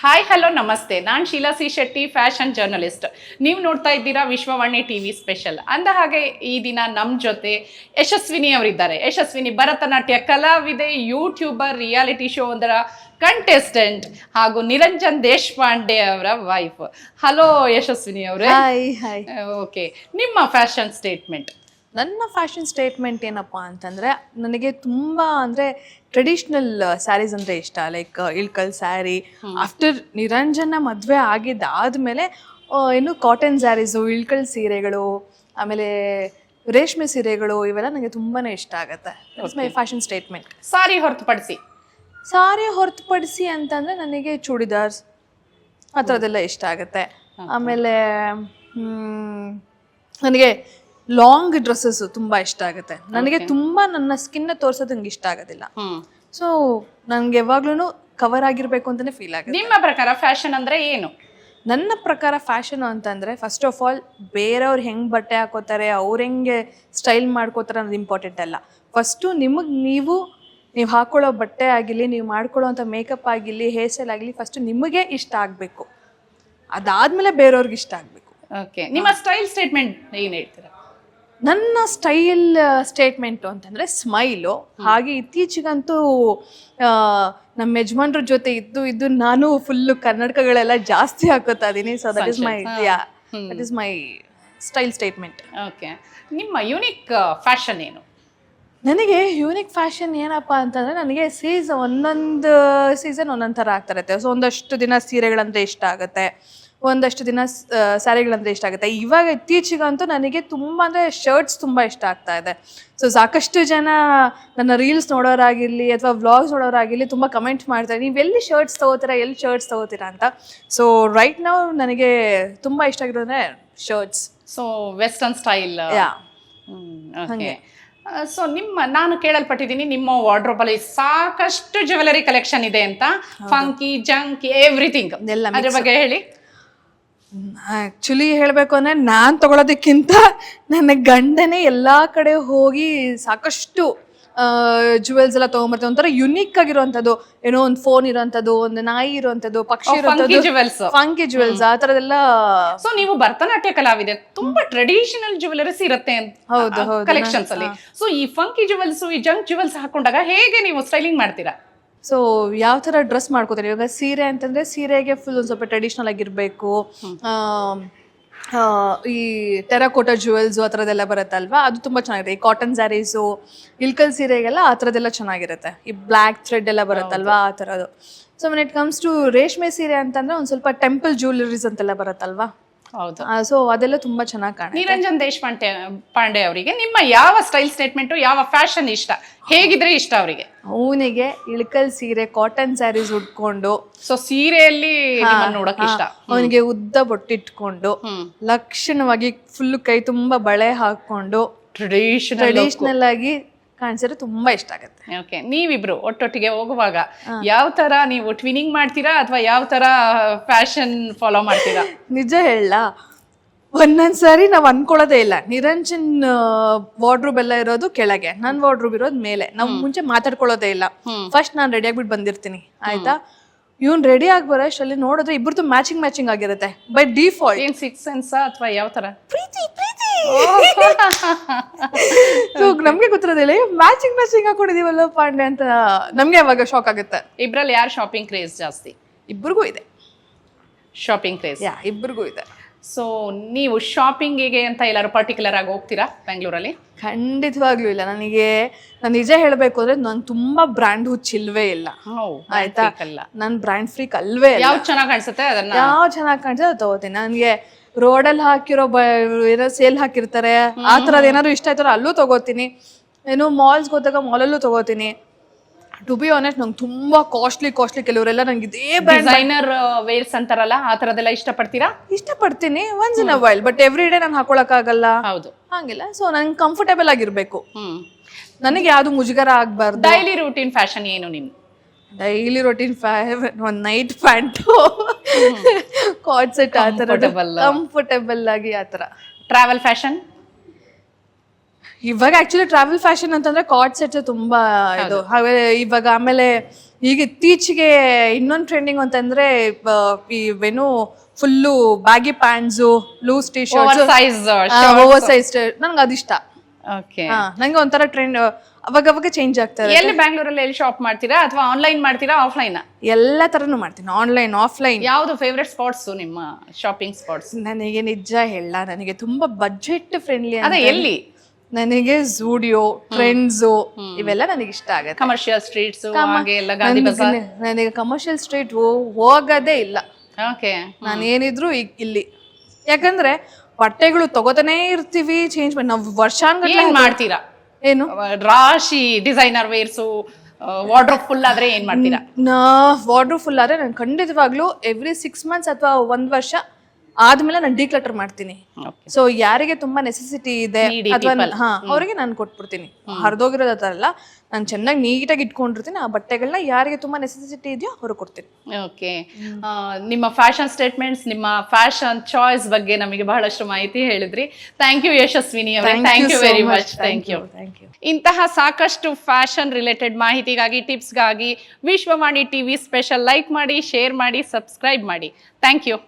Hi hello ನಮಸ್ತೆ. ನಾನು Sheela C Shetty fashion journalist. ನೀವು ನೋಡ್ತಾ ಇದ್ದೀರಾ ವಿಶ್ವವಾಣಿ ಟಿ ವಿ ಸ್ಪೆಷಲ್. ಅಂದ ಹಾಗೆ ಈ ದಿನ ನಮ್ಮ ಜೊತೆ ಯಶಸ್ವಿನಿ ಅವರಿದ್ದಾರೆ. ಯಶಸ್ವಿನಿ ಭರತನಾಟ್ಯ ಕಲಾವಿದೆ ಯೂಟ್ಯೂಬರ್ ರಿಯಾಲಿಟಿ ಶೋ ಒಂದರ ಕಂಟೆಸ್ಟೆಂಟ್ ಹಾಗೂ ನಿರಂಜನ್ ದೇಶಪಾಂಡೆ ಅವರ ವೈಫ್ ಹಲೋ ಯಶಸ್ವಿನಿ ಅವರೇ. ಓಕೆ ನಿಮ್ಮ ಫ್ಯಾಷನ್ ಸ್ಟೇಟ್ಮೆಂಟ್ ನನ್ನ ಫ್ಯಾಷನ್ ಸ್ಟೇಟ್ಮೆಂಟ್ ಏನಪ್ಪ ಅಂತಂದರೆ ನನಗೆ ತುಂಬ ಅಂದರೆ ಟ್ರೆಡಿಷ್ನಲ್ ಸ್ಯಾರೀಸ್ ಅಂದರೆ ಇಷ್ಟ. Like Ilkal sari after Niranjan ಮದುವೆ ಆಗಿದ್ದಾದಮೇಲೆ ಏನು ಕಾಟನ್ ಸ್ಯಾರೀಸು ಇಳ್ಕಲ್ ಸೀರೆಗಳು ಆಮೇಲೆ ರೇಷ್ಮೆ ಸೀರೆಗಳು ಇವೆಲ್ಲ ನನಗೆ ತುಂಬಾ ಇಷ್ಟ ಆಗುತ್ತೆ. ಮೈ ಫ್ಯಾಷನ್ ಸ್ಟೇಟ್ಮೆಂಟ್ ಸಾರಿ ಹೊರತುಪಡಿಸಿ. ಸಾರಿ ಹೊರತುಪಡಿಸಿ ಅಂತಂದರೆ ನನಗೆ ಚೂಡಿದಾರ್ಸ್ ಆ ಥರದ್ದೆಲ್ಲ ಇಷ್ಟ ಆಗುತ್ತೆ. ಆಮೇಲೆ ನನಗೆ ಲಾಂಗ್ ಡ್ರೆಸ್ಸಸ್ ತುಂಬಾ ಇಷ್ಟ ಆಗುತ್ತೆ. ನನಗೆ ತುಂಬಾ ನನ್ನ ಸ್ಕಿನ್ನ ತೋರ್ಸೋದು ನಂಗೆ ಇಷ್ಟ ಆಗೋದಿಲ್ಲ. ಸೊ ನನ್ಗೆ ಯಾವಾಗ್ಲೂ ಕವರ್ ಆಗಿರ್ಬೇಕು ಅಂತಾನೆ ಫೀಲ್ ಆಗುತ್ತೆ. ನಿಮ್ಮ ಪ್ರಕಾರ ಫ್ಯಾಷನ್ ಅಂದ್ರೆ ಏನು? ನನ್ನ ಪ್ರಕಾರ ಫ್ಯಾಷನ್ ಅಂತಂದ್ರೆ ಫಸ್ಟ್ ಆಫ್ ಆಲ್ ಬೇರೆಯವ್ರು ಹೆಂಗ್ ಬಟ್ಟೆ ಹಾಕೋತಾರೆ ಅವ್ರು ಹೆಂಗೆ ಸ್ಟೈಲ್ ಮಾಡ್ಕೋತಾರೆ ಅನ್ನೋದು ಇಂಪಾರ್ಟೆಂಟ್ ಅಲ್ಲ. ಫಸ್ಟು ನಿಮಗೆ ನೀವು ನೀವು ಹಾಕೊಳ್ಳೋ ಬಟ್ಟೆ ಆಗಿರಲಿ ನೀವು ಮಾಡ್ಕೊಳ್ಳೋ ಅಂಥ ಮೇಕಪ್ ಆಗಿರಲಿ ಹೇರ್ ಸ್ಟೈಲ್ ಆಗಲಿ ಫಸ್ಟ್ ನಿಮಗೆ ಇಷ್ಟ ಆಗಬೇಕು. ಅದಾದ್ಮೇಲೆ ಬೇರೆಯವ್ರಿಗೆ ಇಷ್ಟ ಆಗಬೇಕು. ಓಕೆ ನಿಮ್ಮ ಸ್ಟೈಲ್ ಸ್ಟೇಟ್ಮೆಂಟ್ ಏನು ಹೇಳ್ತೀರಾ? ನನ್ನ ಸ್ಟೈಲ್ ಸ್ಟೇಟ್ಮೆಂಟು ಅಂತಂದರೆ ಸ್ಮೈಲು ಹಾಗೆ ಇತ್ತೀಚೆಗಂತೂ ನಮ್ಮ ಯಜಮಾನ್ರ ಜೊತೆ ಇದ್ದು ಇದ್ದು ನಾನು ಫುಲ್ಲು ಕನ್ನಡಕಗಳೆಲ್ಲ ಜಾಸ್ತಿ ಹಾಕೋತಾ ಇದ್ದೀನಿ so that is my that is my style statement okay ನಿಮ್ಮ ಯುನಿಕ್ ಫ್ಯಾಷನ್ ಏನು? ನನಗೆ ಯೂನಿಕ್ ಫ್ಯಾಷನ್ ಏನಪ್ಪ ಅಂತಂದರೆ ನನಗೆ ಸೀಸನ್ ಒಂದೊಂದು ಸೀಸನ್ ಒಂದೊಂದು ಥರ ಆಗ್ತಾ ಇರುತ್ತೆ. ಸೊ ಒಂದಷ್ಟು ದಿನ ಸೀರೆಗಳಂದ್ರೆ ಇಷ್ಟ ಆಗುತ್ತೆ. ಒಂದಷ್ಟು ದಿನ ಸ್ಯಾರಿಗಳಂದ್ರೆ ಇಷ್ಟ ಆಗುತ್ತೆ. ಇವಾಗ ಇತ್ತೀಚೆಗಂತೂ ನನಗೆ ತುಂಬ ಅಂದರೆ ಶರ್ಟ್ಸ್ ತುಂಬ ಇಷ್ಟ ಆಗ್ತಾ ಇದೆ. ಸೊ ಸಾಕಷ್ಟು ಜನ ನನ್ನ ರೀಲ್ಸ್ ನೋಡೋರಾಗಿರಲಿ ಅಥವಾ ವ್ಲಾಗ್ಸ್ ನೋಡೋರಾಗಿರಲಿ ತುಂಬ ಕಮೆಂಟ್ ಮಾಡ್ತಾರೆ ನೀವು ಎಲ್ಲಿ ಶರ್ಟ್ಸ್ ತೊಗೋತೀರಾ ಎಲ್ಲಿ ಶರ್ಟ್ಸ್ ತೊಗೋತೀರಾ ಅಂತ. ಸೊ ರೈಟ್ ನಾವು ನನಗೆ ತುಂಬ ಇಷ್ಟ ಆಗಿರೋದ್ರೆ shirts. So western style yeah okay so ನಿಮ್ಮ ನಾನು ಕೇಳಲ್ಪಟ್ಟಿದ್ದೀನಿ ನಿಮ್ಮ ವಾರ್ಡ್ರೋಬ್ ಅಲ್ಲಿ ಸಾಕಷ್ಟು ಜ್ಯುವೆಲರಿ ಕಲೆಕ್ಷನ್ ಇದೆ ಅಂತ. ಫಂಕಿ ಜಂಕಿ ಎವ್ರಿಥಿಂಗ್ ಎಲ್ಲ ಅದ್ರ ಬಗ್ಗೆ ಹೇಳಿ. ಆ್ಯಕ್ಚುಲಿ ಹೇಳಬೇಕು ಅಂದರೆ ನಾನು ತಗೊಳೋದಕ್ಕಿಂತ ನನ್ನ ಗಂಡನೇ ಎಲ್ಲ ಕಡೆ ಹೋಗಿ ಸಾಕಷ್ಟು ಜುವೆಲ್ಸ್ ಎಲ್ಲ ತೊಗೊಂಬರ್ತಾರೆ ಒಂಥರ ಯುನೀಕ್ ಆಗಿರುವಂಥದ್ದು. ಏನೋ ಒಂದು ಫೋನ್ ಇರುವಂಥದ್ದು ಒಂದು ನಾಯಿ ಇರುವಂಥದ್ದು ಪಕ್ಷಿ ಫಂಕಿ ಇರುವಂಥದ್ದು. ಜುವೆಲ್ಸ್ ಫಂಕಿ ಜುವೆಲ್ಸ್ ಆ ಥರದೆಲ್ಲ ಸೊ ನೀವು ಭರತನಾಟ್ಯ ಕಲಾವಿದೆ. ತುಂಬಾ ಟ್ರೆಡಿಷನಲ್ ಜುವೆಲರೀಸ್ ಇರುತ್ತೆ ಹೌದು, ಹೌದು. ಕಲೆಕ್ಷನ್ಸ್ ಅಲ್ಲಿ. ಸೊ ಈ ಫಂಕಿ ಜುವೆಲ್ಸ್ ಈ ಜಂಕ್ ಜುವೆಲ್ಸ್ ಹಾಕೊಂಡಾಗ ಹೇಗೆ ನೀವು ಸ್ಟೈಲಿಂಗ್ ಮಾಡ್ತೀರಾ? ಸೊ ಯಾವ ಥರ ಡ್ರೆಸ್ ಮಾಡ್ಕೋತಾರೆ? ಇವಾಗ ಸೀರೆ ಅಂತಂದರೆ ಸೀರೆಗೆ ಫುಲ್ ಒಂದು ಸ್ವಲ್ಪ ಟ್ರೆಡಿಷ್ನಲ್ ಆಗಿರಬೇಕು. ಈ ಟೆರಾಕೋಟಾ ಜುವೆಲ್ಸು ಆ ಥರದ್ದೆಲ್ಲ ಬರುತ್ತಲ್ವಾ? ಅದು ತುಂಬ ಚೆನ್ನಾಗಿದೆ. ಈ ಕಾಟನ್ ಸ್ಯಾರೀಸು ಇಲ್ಕಲ್ ಸೀರೆಗೆಲ್ಲ ಆ ಥರದ್ದೆಲ್ಲ ಚೆನ್ನಾಗಿರುತ್ತೆ. ಈ ಬ್ಲ್ಯಾಕ್ ಥ್ರೆಡ್ ಎಲ್ಲ ಬರುತ್ತಲ್ವಾ? ಆ ಥರದ್ದು. So when it comes to ರೇಷ್ಮೆ ಸೀರೆ ಅಂತಂದರೆ ಒಂದು ಸ್ವಲ್ಪ ಟೆಂಪಲ್ ಜ್ಯುವೆಲರೀಸ್ ಅಂತೆಲ್ಲ ಬರುತ್ತಲ್ವಾ? ಹೌದು. ಸೊ ಅದೆಲ್ಲ ತುಂಬಾ ಚೆನ್ನಾಗಿ ಕಾಣುತ್ತೆ. ನಿರಂಜನ್ ದೇಶಪಾಂಡೆ ಪಾಂಡೆ ಅವರಿಗೆ ನಿಮ್ಮ ಯಾವ ಸ್ಟೈಲ್ ಸ್ಟೇಟ್ಮೆಂಟ್ ಯಾವ ಫ್ಯಾಷನ್ ಇಷ್ಟ? ಹೇಗಿದ್ರೆ ಇಷ್ಟ ಅವರಿಗೆ? ಅವನಿಗೆ ಇಳಕಲ್ ಸೀರೆ ಕಾಟನ್ ಸ್ಯಾರೀಸ್ ಉಟ್ಕೊಂಡು. ಸೊ ಸೀರೆಯಲ್ಲಿ ನಿಮ್ಮನ್ನ ನೋಡಕ್ ಇಷ್ಟ? ಅವನಿಗೆ ಉದ್ದ ಬೊಟ್ಟಿಟ್ಕೊಂಡು ಲಕ್ಷಣವಾಗಿ ಫುಲ್ ಕೈ ತುಂಬಾ ಬಳೆ ಹಾಕೊಂಡು ಟ್ರೆಡಿಷನಲ್ ಟ್ರೆಡಿಷನಲ್ ಆಗಿ ಕಾಣಿಸಿದ್ರೆ ತುಂಬಾ ಇಷ್ಟ ಆಗುತ್ತೆ. ಓಕೆ ನೀವಿಬ್ರು ಒಟ್ಟೊಟ್ಟಿಗೆ ಹೋಗುವಾಗ ಯಾವ ತರ ನೀವು ಟ್ವಿನಿಂಗ್ ಮಾಡ್ತೀರಾ ಅಥವಾ ಯಾವ ತರ ಫ್ಯಾಷನ್ ಫಾಲೋ ಮಾಡ್ತೀರಾ? ನಿಜ ಹೇಳ ಒಂದೊಂದ್ಸಾರಿ ನಾವ್ ಅನ್ಕೊಳ್ಳೋದೇ ಇಲ್ಲ. ನಿರಂಜನ್ ವಾರ್ಡ್ರೂಬ್ ಎಲ್ಲ ಇರೋದು ಕೆಳಗೆ ನನ್ ವಾರ್ಡ್ರೂಬ್ ಇರೋದು ಮೇಲೆ. ನಾವು ಮುಂಚೆ ಮಾತಾಡ್ಕೊಳ್ಳೋದೇ ಇಲ್ಲ. ಫಸ್ಟ್ ನಾನು ರೆಡಿ ಆಗ್ಬಿಟ್ಟು ಬಂದಿರ್ತೀನಿ ಆಯ್ತಾ? ಇವನ್ ರೆಡಿ ಆಗಿ ಬರೋ ಅಷ್ಟರಲ್ಲಿ ನೋಡಿದ್ರೆ ಇಬ್ಬರದು ಮ್ಯಾಚಿಂಗ್ ಮ್ಯಾಚಿಂಗ್ ಆಗಿರುತ್ತೆ ಬೈ ಡಿಫಾಲ್ಟ್ ಏನ್ ಸಿಕ್ಸ್ ಸೆನ್ಸ್ ಅಥವಾ ಯಾವ ತರ? ಪ್ರೀತಿ ಸೊ ನಮ್ಗೆ ಗೊತ್ತಿರೋದಿಲ್ಲ ಮ್ಯಾಚಿಂಗ್ ಮ್ಯಾಚಿಂಗ್ ಹಾಕೊಂಡಿದೀವಲ್ಲ ಪಾಂಡೆ ಅಂತ ನಮ್ಗೆ ಅವಾಗ ಶಾಕ್ ಆಗುತ್ತೆ? ಇಬ್ರಲ್ಲಿ ಯಾರು ಶಾಪಿಂಗ್ ಕ್ರೇಜ್ ಜಾಸ್ತಿ? ಇಬ್ರಿಗೂ ಇದೆ. ಶಾಪಿಂಗ್ ಕ್ರೇಜ್ ಯಾ ಇಬ್ರಿಗೂ ಇದೆ. ಸೊ ನೀವು ಶಾಪಿಂಗಿಗೆ ಅಂತ ಎಲ್ಲರೂ ಪರ್ಟಿಕ್ಯುಲರ್ ಆಗಿ ಹೋಗ್ತೀರಾ ಬೆಂಗಳೂರಲ್ಲಿ? ಖಂಡಿತವಾಗ್ಲೂ ಇಲ್ಲ. ನನಗೆ ನಾನು ನಿಜ ಹೇಳಬೇಕು ಅಂದ್ರೆ ನಾನು ತುಂಬಾ ಬ್ರ್ಯಾಂಡ್ ಹುಚ್ಚಿಲ್ವೇ ಇಲ್ಲ. ಆಯ್ತಾ? ನಾನು ಬ್ರ್ಯಾಂಡ್ ಫ್ರೀಕ್ ಅಲ್ವೇ ಯಾವ್ದು ಚೆನ್ನಾಗಿ ಕಾಣಿಸುತ್ತೆ ಅದನ್ನ? ಯಾವ ಚೆನ್ನಾಗಿ ಕಾಣಿಸುತ್ತೆ ತಗೋತೀನಿ. ನನಗೆ ರೋಡಲ್ಲಿ ಹಾಕಿರೋ ಬ ಏನೋ ಸೇಲ್ ಹಾಕಿರ್ತಾರೆ. ಆ ಥರದ್ದು ಏನಾದ್ರು ಇಷ್ಟ ಆಯ್ತಾರೋ ಅಲ್ಲೂ ತಗೋತೀನಿ. ಏನು ಮಾಲ್ಸ್ಗೆ ಹೋದಾಗ ಮಾಲಲ್ಲೂ ತಗೋತೀನಿ. ಟು ಬಿ ಆನೆಸ್ಟ್ ನಂಗೆ ತುಂಬಾ ಕಾಸ್ಟ್ಲಿ ಕಾಸ್ಟ್ಲಿ ಕೆಲವರೆಲ್ಲ ನಂಗೆ ಇದೇ ಬ್ರ್ಯಾಂಡ್ ಡಿಸೈನರ್ ವೇರ್ಸ್ ಅಂತಾರಲ್ಲ ಆ ತರದೆಲ್ಲ ಇಷ್ಟಪಡ್ತೀರಾ? ಇಷ್ಟಪಡ್ತೀನಿ once in a while but every day ನಾನು ಹಾಕೊಳಕ್ಕಾಗಲ್ಲ. ಹೌದು. ಹಂಗಿಲ್ಲ ಸೊ ನಂಗೆ ಕಂಫರ್ಟೇಬಲ್ ಆಗಿರ್ಬೇಕು. ನನಗೆ ಯಾವುದು ಮುಜುಗರ ಆಗ್ಬಾರ್ದು. ಡೈಲಿ ರೂಟೀನ್ ಫ್ಯಾಷನ್ ಏನು ನಿಮ್ ಡೈಲಿ ರೂಟೀನ್ ಫೈವ್ ಒಂದು ನೈಟ್ ಪ್ಯಾಂಟು ಕಾಟ್ ಸೆಟ್ ಆ ತರ Comfortable. ಕಂಫರ್ಟೇಬಲ್ ಆಗಿ ಆ ತರ ಟ್ರಾವೆಲ್ ಫ್ಯಾಷನ್ ಇವಾಗ ಆಕ್ಚುಲಿ ಟ್ರಾವೆಲ್ ಫ್ಯಾಷನ್ ಅಂತಂದ್ರೆ ಕಾಟ್ ಸೆಟ್ ತುಂಬಾ ಇದು. ಹಾಗೆ ಇವಾಗ ಆಮೇಲೆ ಈಗ ಇತ್ತೀಚೆಗೆ ಇನ್ನೊಂದು ಟ್ರೆಂಡಿಂಗ್ ಅಂತಂದ್ರೆ ಆ, ಈ ಏನು full baggy pants loose T shirt shirts size over size ನಂಗೆ ಅದಿಷ್ಟ. ಓಕೆ ನಂಗೆ ಒಂಥರ ಟ್ರೆಂಡ್ ಅವಾಗ ಅವಾಗ ಚೇಂಜ್ ಆಗ್ತಾರೆ ಎಲ್ಲಿ ಬ್ಯಾಂಗ್ಳೂರಲ್ಲಿ ಎಲ್ಲಿ ಶಾಪ್ ಮಾಡ್ತೀರಾ ಅಥವಾ ಆನ್ಲೈನ್ ಮಾಡ್ತೀರಾ ಆಫ್ಲೈನ್ ಎಲ್ಲ ತರನು ಮಾಡ್ತೀನಿ ಆನ್ಲೈನ್ ಆಫ್ಲೈನ್ ಯಾವುದು ಫೇವ್ರೆಟ್ ಸ್ಪಾಟ್ಸ್ ನಿಮ್ಮ ಶಾಪಿಂಗ್ ಸ್ಪಾಟ್ಸ್ ನನಗೆ ನಿಜ ಹೇಳ ನನಗೆ ತುಂಬಾ ಬಜೆಟ್ ಫ್ರೆಂಡ್ಲಿ ಅದೇ ಎಲ್ಲಿ? ನನಗೆ ಝೂಡಿಯೋ ಟ್ರೆಂಡ್ಸ್ ಇವೆಲ್ಲ ನನಗೆ ಇಷ್ಟ ಆಗುತ್ತೆ. ಕಮರ್ಷಿಯಲ್ ಸ್ಟ್ರೀಟ್ಸ್ ಹಾಗೆ ಎಲ್ಲ ಗಾಂಧಿ ಬಜಾರ್ ನನಗೆ- ಕಮರ್ಷಿಯಲ್ ಸ್ಟ್ರೀಟ್ ಹೋಗೋದೇ ಇಲ್ಲ. ಓಕೆ ನಾನು ಏನಿದ್ರು ಇಲ್ಲಿ. ಯಾಕಂದ್ರೆ ಬಟ್ಟೆಗಳು ತಗೋತಾನೆ ಇರ್ತೀವಿ ಚೇಂಜ್ ಮಾಡಿ ನಾವು ವರ್ಷಾನ್ಗಟ್ಲೆ ಏನ್ ಮಾಡ್ತೀರಾ? ಏನು? ರಾಶಿ ಡಿಸೈನರ್ ವೇರ್ಸು ವಾರ್ಡ್ರೋಬ್ ಫುಲ್ ಆದ್ರೆ ಏನ್ ಮಾಡ್ತೀರಾ? ನಾ ವಾರ್ಡ್ರೋಬ್ ಫುಲ್ ಆದ್ರೆ ನಾನು ಖಂಡಿತವಾಗ್ಲೂ ಎವ್ರಿ ಸಿಕ್ಸ್ ಮಂತ್ಸ್ ಅಥವಾ ಒಂದ್ ವರ್ಷ ಆದ್ಮೇಲೆ ನಾನು ಡಿಕ್ಲಟರ್ ಮಾಡ್ತೀನಿ. ಸೊ ಯಾರಿಗೆ ತುಂಬಾ ನೆಸೆಸಿಟಿ ಇದೆ ಅಥವಾ. ಹಾ ಅವ್ರಿಗೆ ನಾನು ಕೊಟ್ಬಿಡ್ತೀನಿ. ಹರಿದೋಗಿರೋದ ತರ ಅಲ್ಲ ನಾನು ಚೆನ್ನಾಗಿ ನೀಟಾಗಿ ಇಟ್ಕೊಂಡಿರ್ತೀನಿ ಆ ಬಟ್ಟೆಗಳನ್ನ ಯಾರಿಗೆ ತುಂಬಾ ನೆಸೆಸಿಟಿ ಇದೆಯೋ ಅವ್ರಿಗೆ ಕೊಡ್ತೀನಿ. ಓಕೆ ನಿಮ್ಮ ಫ್ಯಾಷನ್ ಸ್ಟೇಟ್ಮೆಂಟ್ಸ್ ನಿಮ್ಮ ಫ್ಯಾಷನ್ ಚಾಯ್ಸ್ ಬಗ್ಗೆ ನಮಗೆ ಬಹಳಷ್ಟು ಮಾಹಿತಿ ಹೇಳಿದ್ರಿ. Thank you Yashaswini thank you very much thank you thank you ಇಂತಹ ಸಾಕಷ್ಟು ಫ್ಯಾಷನ್ ರಿಲೇಟೆಡ್ ಮಾಹಿತಿಗಾಗಿ ಟಿಪ್ಸ್ಗಾಗಿ ವಿಶ್ವವಾಣಿ ಟಿವಿ ಸ್ಪೆಷಲ್ ಲೈಕ್ ಮಾಡಿ ಶೇರ್ ಮಾಡಿ ಸಬ್ಸ್ಕ್ರೈಬ್ ಮಾಡಿ. Thank you